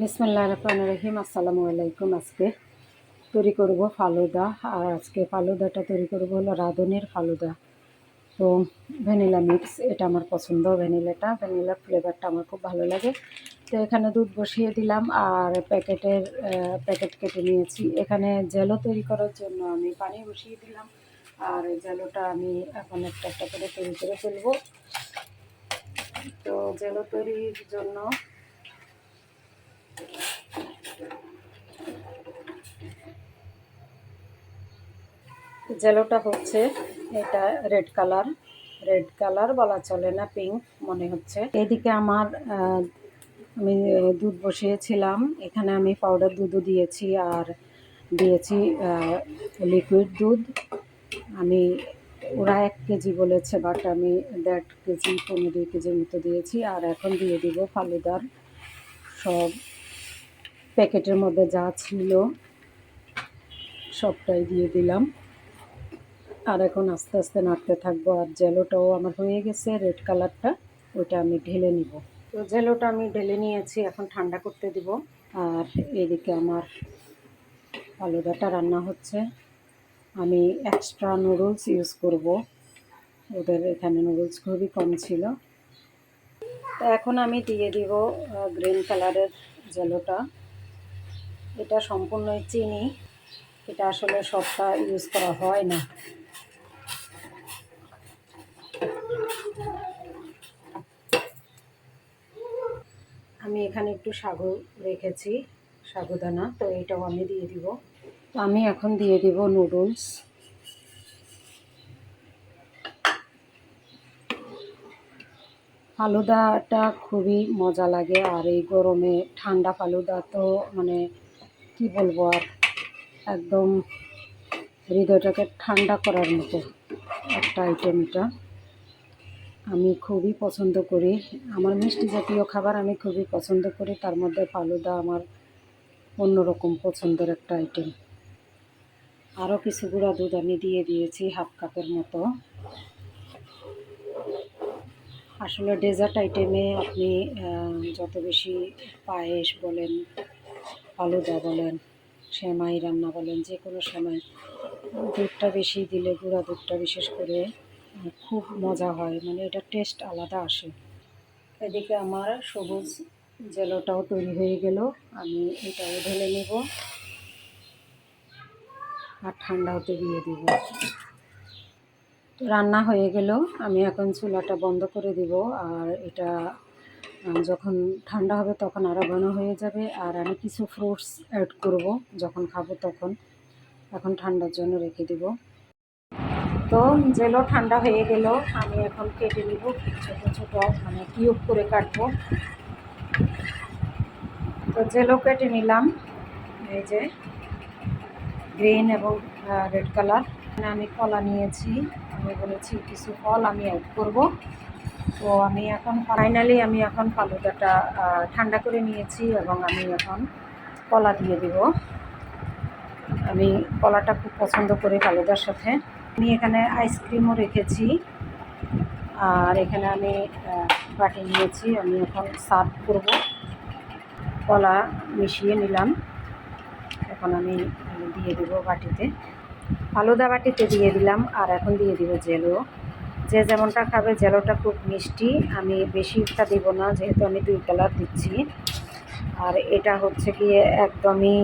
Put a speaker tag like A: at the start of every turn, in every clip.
A: বিসমুল্লাহ রহমান রহিম, আসসালামু আলাইকুম। আজকে তৈরি করব ফালুদা, আর আজকে ফালুদাটা তৈরি করব হলো রাঁধুনির ফালুদা। তো ভ্যানিলা মিক্স, এটা আমার পছন্দ ভ্যানিলাটা। ভ্যানিলা ফ্লেভারটা আমার খুব ভালো লাগে। তো এখানে দুধ বসিয়ে দিলাম, আর প্যাকেটের প্যাকেট কেটে নিয়েছি। এখানে জেলো তৈরি করার জন্য আমি পানি বসিয়ে দিলাম, আর জেলোটা আমি এখন একটা একটা করে তৈরি করে ফেলব। তো জেলো তৈরির জন্য জেলোটা হচ্ছে এটা রেড কালার। রেড কালার বলা চলে না, পিঙ্ক মনে হচ্ছে। এদিকে আমার আমি দুধ বসিয়েছিলাম। এখানে আমি পাউডার দুধও দিয়েছি আর দিয়েছি লিকুইড দুধ। আমি ওরা এক কেজি বলেছে, বাট আমি দেড় কেজি, পনেরো দুই কেজির মতো দিয়েছি। আর এখন দিয়ে দিব ফালুদার সব প্যাকেটের মধ্যে যা ছিল, সবটাই দিয়ে দিলাম। আর এখন আস্তে আস্তে নাড়তে থাকব, আর জেলোটাও আমার হয়ে গেছে, রেড কালারটা, ওইটা আমি ঢেলে নিব। তো জেলোটা আমি ঢেলে নিয়েছি, এখন ঠান্ডা করতে দিব। আর এদিকে আমার আলুদাটা রান্না হচ্ছে। আমি এক্সট্রা নুডলস ইউজ করব। ওদের এখানে নুডলস খুবই কম ছিল। তো এখন আমি দিয়ে দিব গ্রিন কালারের জেলোটা। এটা সম্পূর্ণই চিনি। এটা আসলে সবটা ইউজ করা হয় না। আমি এখানে একটু সাগু রেখেছি, সাগুদানা, তো এটাও আমি দিয়ে দিব। তো আমি এখন দিয়ে দিব নুডলস ফালুদাটা খুবই মজা লাগে, আর এই গরমে ঠান্ডা ফালুদা তো মানে কি বলব আর? একদম হৃদয়টাকে ঠান্ডা করার মতো একটা আইটেম এটা। আমি খুবই পছন্দ করি। আমার মিষ্টি জাতীয় খাবার আমি খুবই পছন্দ করি। তার মধ্যে ফালুদা আমার অন্যরকম পছন্দের একটা আইটেম আরও কিছু গুঁড়া দুধ আমি দিয়ে দিয়েছি হাফ কাপের মতো। আসলে ডেজার্ট আইটেমে আপনি যত বেশি পায়েস বলেন ফালুদা বলেন, সেমাই রান্না বলেন, যে কোনো সময় দুধটা বেশি দিলে, গুঁড়া দুধটা বিশেষ করে খুব মজা হয়। মানে এটা টেস্ট আলাদা আসে। এদিকে আমার সবুজ জেলোটাও তৈরি হয়ে গেল। আমি এটাও ঢেলে নেব আর ঠান্ডা হতে দিয়ে দিব। তো রান্না হয়ে গেল। আমি এখন চুলাটা বন্ধ করে দিব আর এটা যখন ঠান্ডা হবে তখন আরও ঘন হয়ে যাবে। আর আমি কিছু ফ্রুটস অ্যাড করব, যখন খাব তখন। এখন ঠান্ডার জন্য রেখে দিব। তো জেলো ঠান্ডা হয়ে গেল। আমি এখন কেটে নিব ছোটো ছোটো মানে কিউব করে কাটবো। তো জেলো কেটে নিলাম। এই যে গ্রিন এবং রেড কালার আমি কলা নিয়েছি। আমি বলেছি কিছু ফল আমি অ্যাড করব। তো আমি এখন ফাইনালি আমি এখন ফালুদাটা ঠান্ডা করে নিয়েছি এবং আমি এখন কলা দিয়ে দিব। আমি কলাটা খুব পছন্দ করি ফালুদার সাথে। আমি এখানে আইসক্রিমও রেখেছি। আর এখানে আমি বাটি নিয়েছি। আমি এখন সার্ভ করব। কলা মিশিয়ে নিলাম। এখন আমি দিয়ে দেব বাটিতে। ফালুদা বাটিতে দিয়ে দিলাম। আর এখন দিয়ে দিব জেলো যে যেমনটা খাবে, জেলোটা খুব মিষ্টি। আমি বেশিটা দিব না, যেহেতু আমি দুই কালার দিচ্ছি। আর এটা হচ্ছে গিয়ে একদমই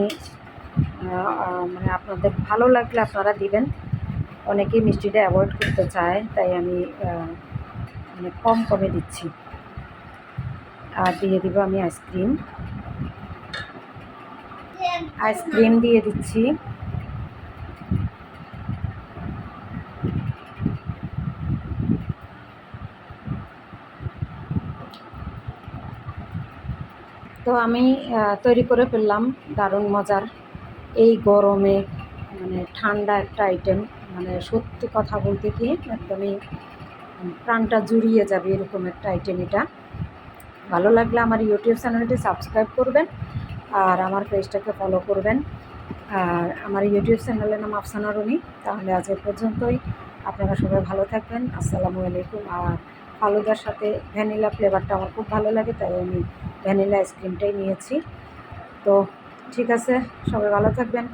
A: মানে আপনাদের ভালো লাগলে আপনারা দিবেন। অনেকেই মিষ্টিটা অ্যাভয়েড করতে চায়, তাই আমি মানে কম কমে দিচ্ছি। আর দিয়ে দিব আমি আইসক্রিম। আইসক্রিম দিয়ে দিচ্ছি। তো আমি তৈরি করে ফেললাম দারুণ মজার। এই গরমে মানে ঠান্ডা একটা আইটেম মানে সত্যি কথা বলতে কি, একদমই প্রাণটা জুড়িয়ে যাবে এরকম একটা আইটেম এটা। ভালো লাগলে আমার ইউটিউব চ্যানেলটি সাবস্ক্রাইব করবেন আর আমার পেজটাকে ফলো করবেন। আর আমার ইউটিউব চ্যানেলের নাম আফসানা রনি তাহলে আজ এ পর্যন্তই। আপনারা সবাই ভালো থাকবেন। আসসালামু আলাইকুম। আর ফালুদার সাথে ভ্যানিলা ফ্লেভারটা আমার খুব ভালো লাগে, তাই আমি ভ্যানিলা আইসক্রিমটাই নিয়েছি। তো ঠিক আছে সবাই ভালো থাকবেন।